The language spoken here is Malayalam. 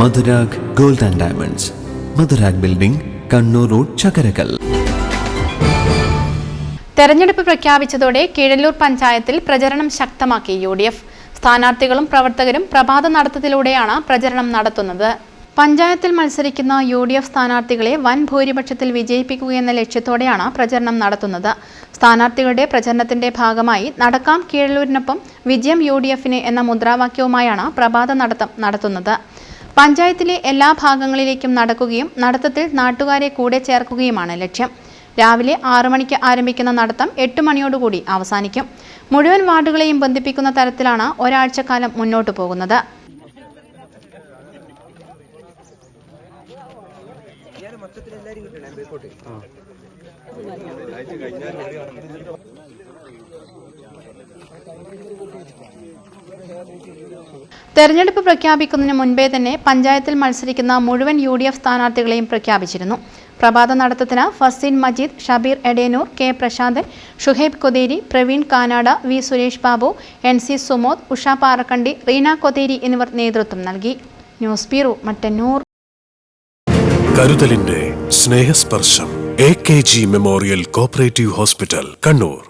Madhurag gold and diamonds. Madhurag building Kannur road Chakkarakkal. തെരഞ്ഞെടുപ്പ് പ്രഖ്യാപിച്ചതോടെ കീഴല്ലൂർ പഞ്ചായത്തിൽ പ്രചരണം ശക്തമാക്കി യു ഡി എഫ് സ്ഥാനാർത്ഥികളും പ്രവർത്തകരും പ്രഭാത നടത്തത്തിലൂടെയാണ് പ്രചരണം നടത്തുന്നത്. പഞ്ചായത്തിൽ മത്സരിക്കുന്ന യു ഡി എഫ് സ്ഥാനാർത്ഥികളെ വൻ ഭൂരിപക്ഷത്തിൽ വിജയിപ്പിക്കുകയെന്ന ലക്ഷ്യത്തോടെയാണ് പ്രചരണം നടത്തുന്നത്. സ്ഥാനാർത്ഥികളുടെ പ്രചരണത്തിന്റെ ഭാഗമായി നടക്കാം കീഴല്ലൂരിനൊപ്പം വിജയം യു ഡി എഫിന് എന്ന മുദ്രാവാക്യവുമായാണ് പ്രഭാത നടത്തം നടത്തുന്നത്. പഞ്ചായത്തിലെ എല്ലാ ഭാഗങ്ങളിലേക്കും നടക്കുകയും നടത്തത്തിൽ നാട്ടുകാരെ കൂടെ ചേർക്കുകയുമാണ് ലക്ഷ്യം. രാവിലെ ആറു മണിക്ക് ആരംഭിക്കുന്ന നടത്തം എട്ട് മണിയോടുകൂടി അവസാനിക്കും. മുഴുവൻ വാർഡുകളെയും ബന്ധിപ്പിക്കുന്ന തരത്തിലാണ് ഒരാഴ്ചക്കാലം മുന്നോട്ടു പോകുന്നത്. തെരഞ്ഞെടുപ്പ് പ്രഖ്യാപിക്കുന്നതിന് മുൻപേ തന്നെ പഞ്ചായത്തിൽ മത്സരിക്കുന്ന മുഴുവൻ യു ഡി എഫ് സ്ഥാനാർത്ഥികളെയും പ്രഖ്യാപിച്ചിരുന്നു. പ്രഭാത നടത്തത്തിന് Faseen Majeed Shabeer Edanur K Prasanthan Shuhaib Kotheri Praveen Kanada V Suresh Babu N C Sumod Usha Parakkandi Reena Kotheri എന്നിവർ നേതൃത്വം നൽകി. News bureau Mattannur. കരുതലിന്റെ Snehasparsham A K G memorial cooperative hospital Kannur.